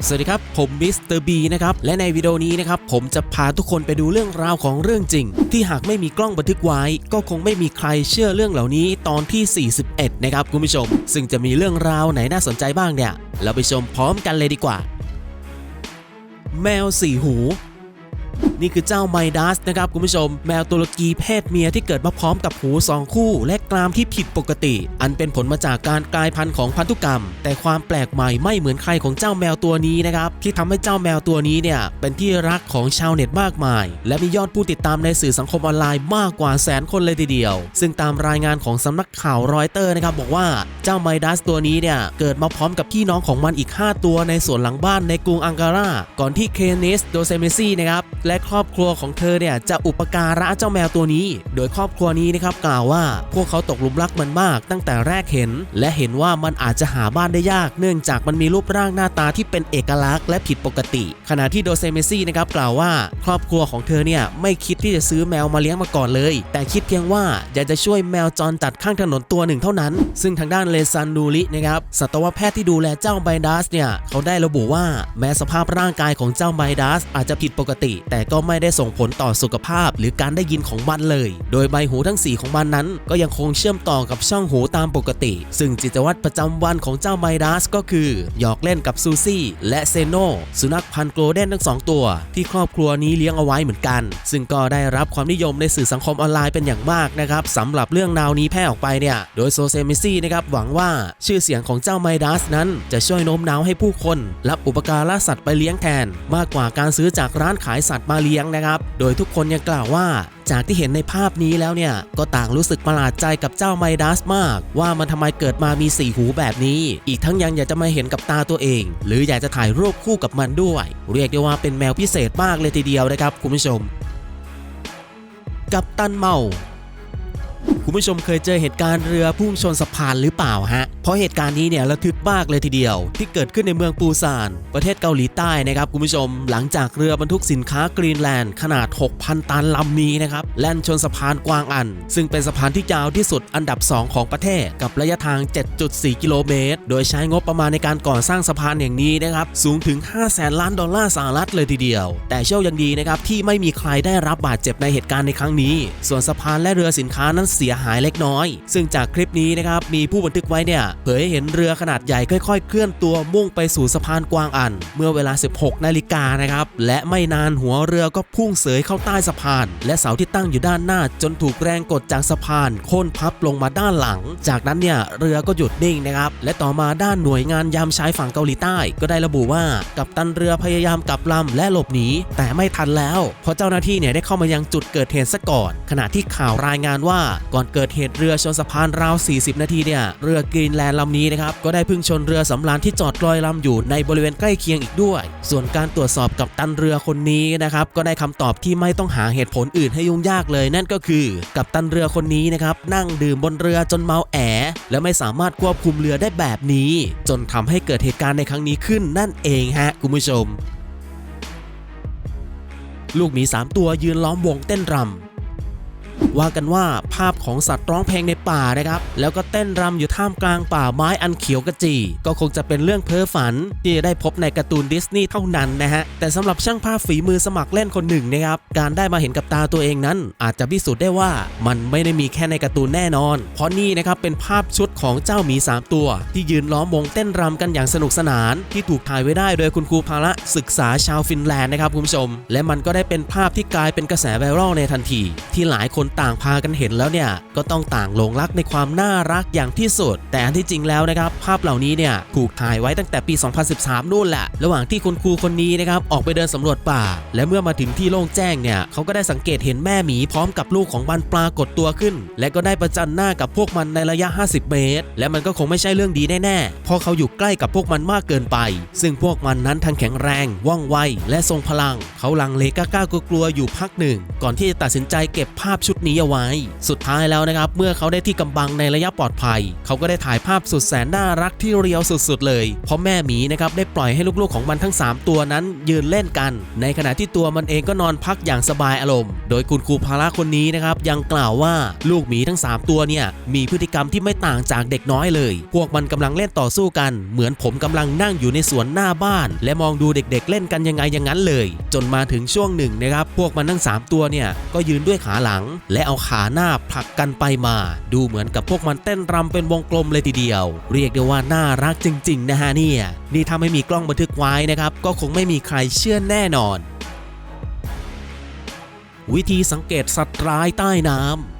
สวัสดีครับ ผมมิสเตอร์บีนะครับ และในวิดีโอนี้นะครับ ผมจะพาทุกคนไปดูเรื่องราวของเรื่องจริง ที่หากไม่มีกล้องบันทึกไว้ ก็คงไม่มีใครเชื่อเรื่องเหล่านี้ตอนที่ 41 นะครับคุณผู้ชม ซึ่งจะมีเรื่องราวไหนน่าสนใจบ้างเนี่ย เราไปชมพร้อมกันเลยดีกว่า แมวสี่หู นี่คือเจ้าไมดัสนะครับคุณผู้ชม แมวตุรกีเพศเมียที่เกิดมาพร้อมกับหูสองคู่ และกรามที่ผิดปกติ อันเป็นผลมาจากการกลายพันธุ์ของพันธุกรรม แต่ความแปลกใหม่ไม่เหมือนใครของเจ้าแมวตัวนี้นะครับที่ทำให้เจ้าแมวตัวนี้เนี่ยเป็นที่รักของชาวเน็ตมากมาย และมียอดผู้ติดตามในสื่อสังคมออนไลน์มากกว่าแสนคนเลยทีเดียว ซึ่งตามรายงานของสำนักข่าวรอยเตอร์นะครับบอกว่าเจ้าไมดัสตัวนี้เนี่ยเกิดมาพร้อมกับพี่น้องของมันอีก 5 ตัวในสวนหลังบ้านในกรุงอังการาก่อนที่เคนิสโดเซเมซี่นะครับและครอบครัวของเธอเนี่ยจะอุปการะเจ้าแมวตัวนี้ โดยครอบครัวนี้นะครับกล่าวว่า พวกเขาตกหลุมรักมันมาก ตั้งแต่แรกเห็น และเห็นว่ามันอาจจะหาบ้านได้ยาก เนื่องจากมันมีรูปร่างหน้าตาที่เป็นเอกลักษณ์และผิดปกติ ขณะที่โดเซเมซี่นะครับกล่าวว่า ครอบครัวของเธอเนี่ยไม่คิดที่จะซื้อแมวมาเลี้ยงมาก่อนเลย แต่คิดเพียงว่าอยากจะช่วยแมวจรจัดข้างถนนตัวหนึ่งเท่านั้น ซึ่งทางด้านเลซันนูรินะครับสัตวแพทย์ที่ดูแลเจ้าไบดัสเนี่ยเขาได้ระบุว่าแม้สภาพร่างกายของเจ้าไบดัสอาจจะผิดปกติแต่ก็ไม่ได้ส่งผลต่อสุขภาพหรือการได้ยินของมันเลย โดยใบหูทั้ง 4 ของมันนั้น ก็ยังคงเชื่อมต่อกับช่องหูตามปกติ ซึ่งจิตวัตรประจำวันของเจ้าไมดัสก็คือ หยอกเล่นกับซูซี่และเซโนสุนัขพันธุ์โกลเด้นทั้งสองตัว ที่ครอบครัวนี้เลี้ยงเอาไว้เหมือนกัน ซึ่งก็ได้รับความนิยมในสื่อสังคมออนไลน์เป็นอย่างมากนะครับสำหรับเรื่องราวนี้แพร่ออกไปเนี่ย โดยโซเซมิซี่นะครับหวังว่าชื่อเสียงของเจ้าไมดัสนั้น จะช่วยโน้มน้าวให้ผู้คน รับอุปการะสัตว์ไปเลี้ยงแทน มากกว่าการซื้อจากร้านขายสัตวมาเลี้ยงนะครับ โดยทุกคนยังกล่าวว่า จากที่เห็นในภาพนี้แล้วเนี่ย ก็ต่างรู้สึกประหลาดใจกับเจ้าไมดัสมาก ว่ามันทำไมเกิดมามีสี่หูแบบนี้ อีกทั้งยังอยากจะมาเห็นกับตาตัวเอง หรืออยากจะถ่ายรูปคู่กับมันด้วย เรียกได้ว่าเป็นแมวพิเศษมากเลยทีเดียวนะครับคุณผู้ชม กับตันเมา คุณผู้ชมเคยเจอเหตุการณ์เรือพุ่งชนสะพานหรือเปล่าฮะ เพราะเหตุการณ์นี้เนี่ยระทึกมากเลยทีเดียว ที่เกิดขึ้นในเมืองปูซาน ประเทศเกาหลีใต้นะครับคุณผู้ชม หลังจากเรือบรรทุกสินค้ากรีนแลนด์ขนาด 6,000 ตันลำนี้นะครับแล่นชนสะพานกวางอัน ซึ่งเป็นสะพานที่ยาวที่สุดอันดับ 2 ของประเทศ กับระยะทาง 7.4 กิโลเมตร โดยใช้งบประมาณในการก่อสร้างสะพานอย่างนี้นะครับสูงถึง5แสนล้านดอลลาร์สหรัฐเลยทีเดียว แต่โชคยังดีนะครับที่ไม่มีใครได้รับบาดเจ็บในเหตุการณ์ในครั้งนี้ ส่วนสะพานและเรือสินค้านั้นเสียหายเล็กน้อย ซึ่งจากคลิปนี้นะครับมีผู้บันทึกไว้เนี่ยเผยให้เห็นเรือขนาดใหญ่ค่อย ๆ เคลื่อนตัวมุ่งไปสู่สะพานกวางอัน เมื่อเวลา 16 นาฬิกานะครับและไม่นานหัวเรือก็พุ่งเสยเข้าใต้สะพาน และเสาที่ตั้งอยู่ด้านหน้า จนถูกแรงกดจากสะพานโค่นพับลงมาด้านหลัง จากนั้นเนี่ยเรือก็หยุดนิ่งนะครับและต่อมาด้านหน่วยงานยามชายฝั่งเกาหลีใต้ ก็ได้ระบุว่ากัปตันเรือพยายามกลับลำและหลบหนีแต่ไม่ทันแล้วเพราะเจ้าหน้าที่เนี่ยได้เข้ามายังจุดเกิดเหตุซะก่อน ขณะที่ข่าวรายงานว่าก่อนเกิดเหตุเรือชนสะพานราว 40 นาทีเนี่ยเรือกรีนแลนด์ลำนี้นะครับก็ได้พึ่งชนเรือสำราญที่จอดลอยลำอยู่ในบริเวณใกล้เคียงอีกด้วย ส่วนการตรวจสอบกับตันเรือคนนี้นะครับก็ได้คำตอบที่ไม่ต้องหาเหตุผลอื่นให้ยุ่งยากเลย นั่นก็คือ กับตันเรือคนนี้นะครับนั่งดื่มบนเรือจนเมาแอ และไม่สามารถควบคุมเรือได้แบบนี้ จนทำให้เกิดเหตุการณ์ในครั้งนี้ขึ้นนั่นเองฮะคุณผู้ชม ลูกหมีสามตัวยืนล้อมวงเต้นรำ ว่ากันว่าภาพของสัตว์ร้องเพลงในป่านะครับ แล้วก็เต้นรำอยู่ท่ามกลางป่าไม้อันเขียวกระจีก็คงจะเป็นเรื่องเพ้อฝัน ที่จะได้พบในการ์ตูนดิสนีย์เท่านั้นนะฮะ แต่สำหรับช่างภาพฝีมือสมัครเล่นคนหนึ่งนะครับ การได้มาเห็นกับตาตัวเองนั้น อาจจะพิสูจน์ได้ว่ามันไม่ได้มีแค่ในการ์ตูนแน่นอน เพราะนี่นะครับเป็นภาพชุดของเจ้าหมี 3 ตัว ที่ยืนล้อมวงเต้นรำกันอย่างสนุกสนาน ที่ถูกถ่ายไว้ได้โดยคุณครูพาระศึกษาชาวฟินแลนด์นะครับคุณผู้ชม และมันก็ได้เป็นภาพที่กลายเป็นกระแสไวรัลในทันที ที่หลายคนต่างพากันเห็นแล้วเนี่ยก็ต้องต่างหลงรักในความน่ารักอย่างที่สุด แต่อันที่จริงแล้วนะครับ ภาพเหล่านี้เนี่ยถูกถ่ายไว้ตั้งแต่ปี 2013 นู่นแหละ ระหว่างที่คุณครูคนนี้นะครับออกไปเดินสำรวจป่า และเมื่อมาถึงที่โล่งแจ้งเนี่ยเขาก็ได้สังเกตเห็นแม่หมีพร้อมกับลูกของมันปรากฏตัวขึ้น และก็ได้ประจันหน้ากับพวกมันในระยะ 50 เมตร และมันก็คงไม่ใช่เรื่องดีแน่ๆเพราะเขาอยู่ใกล้กับพวกมันมากเกินไป ซึ่งพวกมันนั้นทั้งแข็งแรงว่องไวและทรงพลัง เขาลังเลกล้ากลัวๆอยู่พักหนึ่ง ก่อนที่จะตัดสินใจเก็บภาพชุชุดนี้เอาไว้ สุดท้ายแล้วนะครับ เมื่อเขาได้ที่กำบังในระยะปลอดภัย เขาก็ได้ถ่ายภาพสุดแสนน่ารักที่เรียวสุดๆ เลยเพราะแม่หมีนะครับได้ปล่อยให้ลูกๆของมันทั้ง 3 ตัวนั้นยืนเล่นกัน ในขณะที่ตัวมันเองก็นอนพักอย่างสบายอารมณ์ โดยคุณครูพาระคนนี้นะครับยังกล่าวว่าลูกหมีทั้ง 3 ตัวเนี่ยมีพฤติกรรมที่ไม่ต่างจากเด็กน้อยเลย พวกมันกำลังเล่นต่อสู้กัน เหมือนผมกำลังนั่งอยู่ในสวนหน้าบ้าน และมองดูเด็กๆ เล่นกันยังไงอย่างนั้นเลย จนมาถึงช่วงหนึ่งนะครับพวกมันทั้ง 3 ตัวเนี่ยก็ยืนด้วยขาหลัง และเอาขาหน้าผลักกันไปมา ดูเหมือนกับพวกมันเต้นรำเป็นวงกลมเลยทีเดียว เรียกได้ว่าน่ารักจริง ๆ นะฮะเนี่ย นี่ถ้าไม่มีกล้องบันทึกไว้นะครับ ก็คงไม่มีใครเชื่อแน่นอน วิธีสังเกตสัตว์ร้ายใต้น้ำ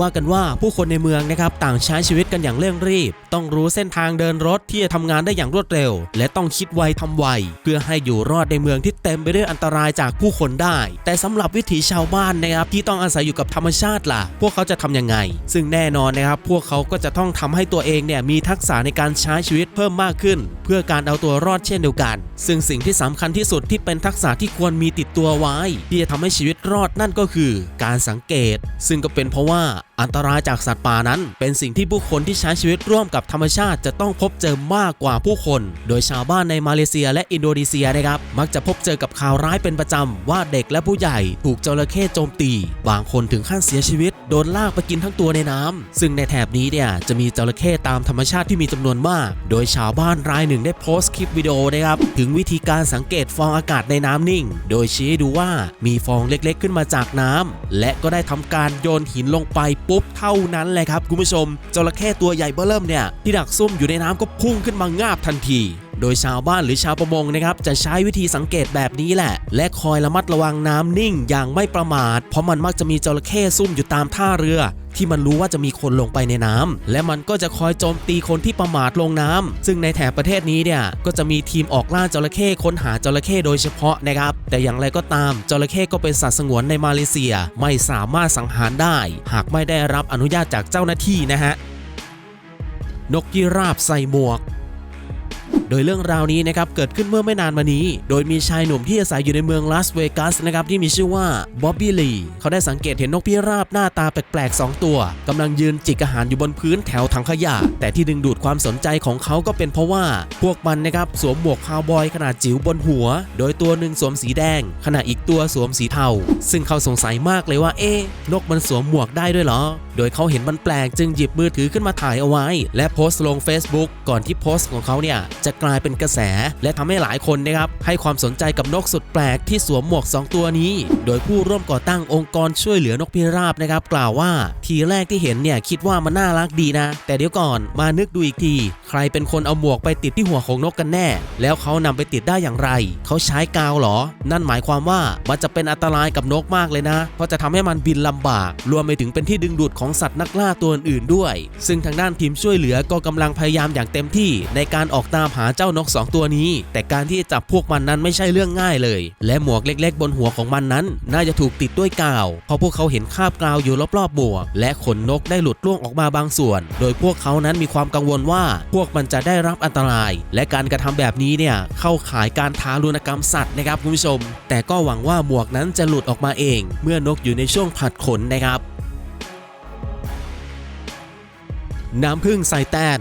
ว่ากันว่าผู้คนในเมืองนะครับต่างใช้ชีวิตกันอย่างเร่งรีบ ต้องรู้เส้นทางเดินรถที่จะทำงานได้อย่างรวดเร็ว และต้องคิดไวทำไว เพื่อให้อยู่รอดในเมืองที่เต็มไปด้วยอันตรายจากผู้คนได้ แต่สำหรับวิถีชาวบ้านนะครับที่ต้องอาศัยอยู่กับธรรมชาติล่ะ พวกเขาจะทำยังไง ซึ่งแน่นอนนะครับพวกเขาก็จะต้องทำให้ตัวเองเนี่ยมีทักษะในการใช้ชีวิตเพิ่มมากขึ้น เพื่อการเอาตัวรอดเช่นเดียวกัน ซึ่งสิ่งที่สำคัญที่สุดที่เป็นทักษะที่ควรมีติดตัวไว้ ที่จะทำให้ชีวิตรอดนั่นก็คือ การสังเกต ซึ่งก็เป็นเพราะว่า5อันตรายจากสัตว์ป่านั้น เป็นสิ่งที่ผู้คนที่ใช้ชีวิตร่วมกับธรรมชาติจะต้องพบเจอมากกว่าผู้คน โดยชาวบ้านในมาเลเซียและอินโดนีเซียนะครับ มักจะพบเจอกับข่าวร้ายเป็นประจำ ว่าเด็กและผู้ใหญ่ถูกจระเข้โจมตี บางคนถึงขั้นเสียชีวิต โดนลากไปกินทั้งตัวในน้ำซึ่งในแถบนี้เนี่ยจะมีจระเข้ตามธรรมชาติที่มีจำนวนมาก โดยชาวบ้านรายหนึ่งได้โพสต์คลิปวิดีโอนะครับถึงวิธีการสังเกตฟองอากาศในน้ำนิ่ง โดยชี้ให้ดูว่ามีฟองเล็กๆ ขึ้นมาจากน้ำและก็ได้ทำการโยนหินลงไปปุ๊บเท่านั้นแหละครับคุณผู้ชมจระเข้ตัวใหญ่เบ้อเริ่มเนี่ยที่ดักซุ่มอยู่ในน้ำก็พุ่งขึ้นมางาบทันที โดยชาวบ้านหรือชาวประมงนะครับจะใช้วิธีสังเกตแบบนี้แหละ และคอยระมัดระวังน้ำนิ่งอย่างไม่ประมาท เพราะมันมักจะมีจระเข้ซุ่มอยู่ตามท่าเรือที่มันรู้ว่าจะมีคนลงไปในน้ำและมันก็จะคอยโจมตีคนที่ประมาทลงน้ำซึ่งในแถบประเทศนี้เนี่ยก็จะมีทีมออกล่าจระเข้ค้นหาจระเข้โดยเฉพาะนะครับ แต่อย่างไรก็ตามจระเข้ก็เป็นสัตว์สงวนในมาเลเซียไม่สามารถสังหารได้ หากไม่ได้รับอนุญาตจากเจ้าหน้าที่นะฮะนกยีราบใส่หมวก โดยเรื่องราวนี้นะครับเกิดขึ้นเมื่อไม่นานมานี้ โดยมีชายหนุ่มที่อาศัยอยู่ในเมืองลาสเวกัสนะครับที่มีชื่อว่าบ๊อบบี้ลีเขาได้สังเกตเห็นนกพิราบหน้าตาแปลกๆ 2 ตัวกำลังยืนจิกอาหารอยู่บนพื้นแถวถังขยะ แต่ที่ดึงดูดความสนใจของเขาก็เป็นเพราะว่า พวกมันนะครับสวมหมวกคาวบอยขนาดจิ๋วบนหัว โดยตัวหนึ่งสวมสีแดง ขณะอีกตัวสวมสีเทาซึ่งเขาสงสัยมากเลยว่าเอ๊นกมันสวมหมวกได้ด้วยเหรอ โดยเขาเห็นมันแปลกจึงหยิบมือถือขึ้นมาถ่ายเอาไว้ และโพสต์ลง Facebook ก่อนที่โพสต์ของเขาเนี่ยจะกลายเป็นกระแส และทำให้หลายคนนะครับให้ความสนใจกับนกสุดแปลกที่สวมหมวก 2 ตัวนี้ โดยผู้ร่วมก่อตั้งองค์กรช่วยเหลือนกพิราบนะครับกล่าวว่าทีแรกที่เห็นเนี่ยคิดว่ามันน่ารักดีนะ แต่เดี๋ยวก่อนมานึกดูอีกที ใครเป็นคนเอาหมวกไปติดที่หัวของนกกันแน่ แล้วเขานำไปติดได้อย่างไร เขาใช้กาวเหรอ นั่นหมายความว่ามันจะเป็นอันตรายกับนกมากเลยนะ เพราะจะทำให้มันบินลำบาก รวมไปถึงเป็นที่ดึงดูดของสัตว์นักล่าตัวอื่นด้วย ซึ่งทางด้านทีมช่วยเหลือก็กำลังพยายามอย่างเต็มที่ในการออกตามามหาเจ้านกสองตัวนี้ แต่การที่จะจับพวกมันนั้นไม่ใช่เรื่องง่ายเลย และหมวกเล็ก ๆ บนหัวของมันนั้น น่าจะถูกติดด้วยกาว เพราะพวกเขาเห็นคราบกาวอยู่รอบๆหมวก และขนนกได้หลุดร่วงออกมาบางส่วน โดยพวกเขานั้นมีความกังวลว่า พวกมันจะได้รับอันตราย และการกระทำแบบนี้เนี่ยเข้าข่ายการทารุณกรรมสัตว์นะครับคุณผู้ชม แต่ก็หวังว่าหมวกนั้นจะหลุดออกมาเอง เมื่อนกอยู่ในช่วงผัดขนนะครับน้ำผึ้งใส่แตน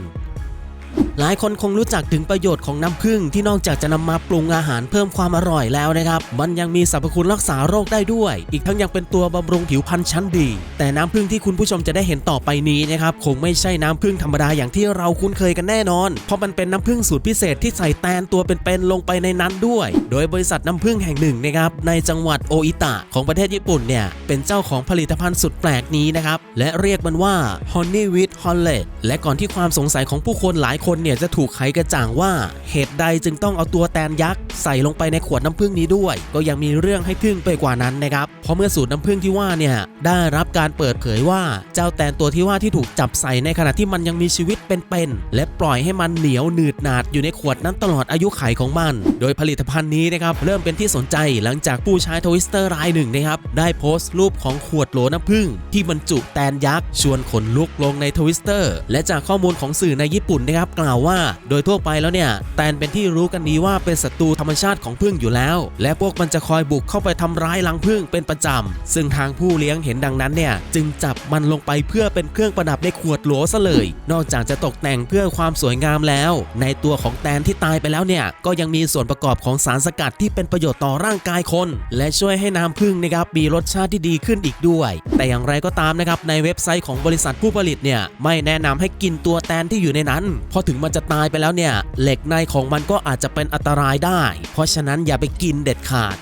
หลายคนคงรู้จักถึงประโยชน์ของน้ำผึ้งที่นอกจากจะนำมาปรุงอาหารเพิ่มความอร่อยแล้วนะครับ มันยังมีสรรพคุณรักษาโรคได้ด้วย อีกทั้งยังเป็นตัวบำรุงผิวพรรณชั้นดี แต่น้ำผึ้งที่คุณผู้ชมจะได้เห็นต่อไปนี้นะครับคงไม่ใช่น้ำผึ้งธรรมดาอย่างที่เราคุ้นเคยกันแน่นอน เพราะมันเป็นน้ำผึ้งสูตรพิเศษที่ใส่แตนตัวเป็นๆลงไปในนั้นด้วย โดยบริษัทน้ำผึ้งแห่งหนึ่งนะครับในจังหวัดโออิตะของประเทศญี่ปุ่นเนี่ยเป็นเจ้าของผลิตภัณฑ์สุดแปลกนี้นะครับและเรียกมันว่า Honey with h o l l e t และก่อนที่ความสงสัยของผู้คนหลายคนเนี่ยจะถูกไขกระจ่างว่า เหตุใดจึงต้องเอาตัวแตนยักษ์ใส่ลงไปในขวดน้ำผึ้งนี้ด้วย ก็ยังมีเรื่องให้ทึ่งไปกว่านั้นนะครับ เพราะเมื่อสูตรน้ำผึ้งที่ว่าเนี่ยได้รับการเปิดเผยว่าเจ้าแตนตัวที่ว่าที่ถูกจับใส่ในขณะที่มันยังมีชีวิตเป็นๆและปล่อยให้มันเหนียวหนืดหนาดอยู่ในขวดนั้นตลอดอายุไขของมัน โดยผลิตภัณฑ์นี้นะครับเริ่มเป็นที่สนใจหลังจากผู้ใช้ทวิสเตอร์รายหนึ่งนะครับได้โพสต์รูปของขวดโหลน้ำผึ้งที่บรรจุแตนยักษ์ชวนขนลุกลงในทวิสเตอร์และจากข้อมูลของสื่อในญี่ปุ่นนะครับกล่าวว่า โดยทั่วไปแล้วเนี่ยแตนเป็นที่รู้กันดีว่าเป็นศัตรูธรรมชาติของผึ้งอยู่แล้ว และพวกมันจะคอยบุกเข้าไปทำร้ายรังผึ้งเป็นประจำซึ่งทางผู้เลี้ยงเห็นดังนั้นเนี่ยจึงจับมันลงไปเพื่อเป็นเครื่องประดับในขวดโหลซะเลย นอกจากจะตกแต่งเพื่อความสวยงามแล้ว ในตัวของแตนที่ตายไปแล้วเนี่ยก็ยังมีส่วนประกอบของสารสกัดที่เป็นประโยชน์ต่อร่างกายคน และช่วยให้น้ำผึ้งนะครับมีรสชาติที่ดีขึ้นอีกด้วย แต่อย่างไรก็ตามนะครับในเว็บไซต์ของบริษัทผู้ผลิตเนี่ยไม่แนะนำให้กินตัวแตนที่อยู่ในนั้นเพราะถึงมันจะตายไปแล้วเนี่ย เหล็กในของมันก็อาจจะเป็นอันตรายได้ เพราะฉะนั้นอย่าไปกินเด็ดขาด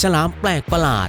ฉลามแปลกประหลาด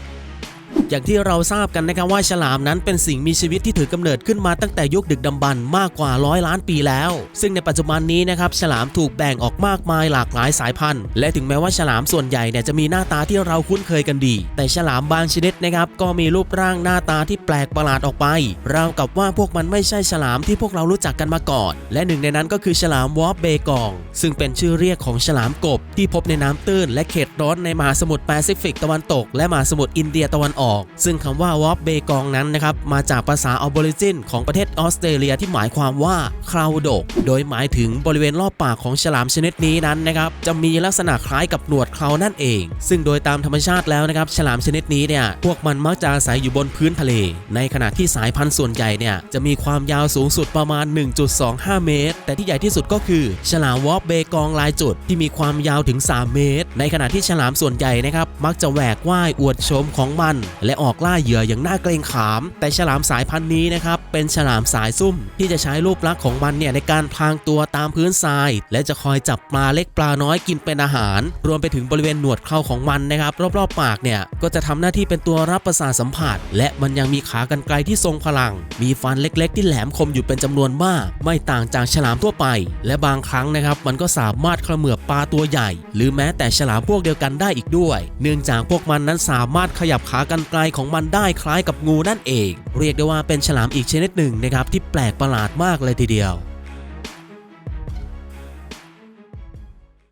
อย่างที่เราทราบกันนะครับว่าฉลามนั้นเป็นสิ่งมีชีวิตที่ถือกำเนิดขึ้นมาตั้งแต่ยุคดึกดำบรรพ์มากกว่าร้อยล้านปีแล้ว ซึ่งในปัจจุบันนี้นะครับฉลามถูกแบ่งออกมากมายหลากหลายสายพันธุ์ และถึงแม้ว่าฉลามส่วนใหญ่เนี่ยจะมีหน้าตาที่เราคุ้นเคยกันดี แต่ฉลามบางชนิดนะครับก็มีรูปร่างหน้าตาที่แปลกประหลาดออกไป ราวกับว่าพวกมันไม่ใช่ฉลามที่พวกเรารู้จักกันมาก่อน และหนึ่งในนั้นก็คือฉลามวอฟเบกอง ซึ่งเป็นชื่อเรียกของฉลามกบ ที่พบในน้ำตื้น และเขตร้อนในมหาสมุทรแปซิฟิกตะวันตก และมหาสมุทรอินเดียตะวันออกซึ่งคำว่าวอฟเบกองนั้นนะครับมาจากภาษาออบอริจินของประเทศออสเตรเลียที่หมายความว่าคราวดก โดยหมายถึงบริเวณรอบปากของฉลามชนิดนี้นั้นนะครับจะมีลักษณะคล้ายกับหนวดเครานั่นเอง ซึ่งโดยตามธรรมชาติแล้วนะครับฉลามชนิดนี้เนี่ยพวกมันมักจะอาศัยอยู่บนพื้นทะเล ในขณะที่สายพันธุ์ส่วนใหญ่เนี่ยจะมีความยาวสูงสุดประมาณ 1.25 เมตร แต่ที่ใหญ่ที่สุดก็คือ ฉลามวอฟเบกองลายจุดที่มีความยาวถึง 3 เมตร ในขณะที่ฉลามส่วนใหญ่นะครับมักจะแหวกว่ายอวดโฉมของมันและออกล่าเหยื่ออย่างน่าเกรงขาม แต่ฉลามสายพันธุ์นี้นะครับเป็นฉลามสายซุ่ม ที่จะใช้รูปลักษณ์ของมันเนี่ยในการพรางตัวตามพื้นทราย และจะคอยจับปลาเล็กปลาน้อยกินเป็นอาหาร รวมไปถึงบริเวณหนวดเคราของมันนะครับรอบๆปากเนี่ยก็จะทำหน้าที่เป็นตัวรับประสาทสัมผัส และมันยังมีขากรรไกรที่ทรงพลัง มีฟันเล็กๆ ที่แหลมคมอยู่เป็นจำนวนมาก ไม่ต่างจากฉลามทั่วไป และบางครั้งนะครับมันก็สามารถเขมือบปลาตัวใหญ่ หรือแม้แต่ฉลามพวกเดียวกันได้อีกด้วย เนื่องจากพวกมันนั้นสามารถขยับขากรรไกรของมันได้คล้ายกับงูนั่นเอง เรียกได้ว่าเป็นฉลามอีกชนิดหนึ่งนะครับที่แปลกประหลาดมากเลยทีเดียว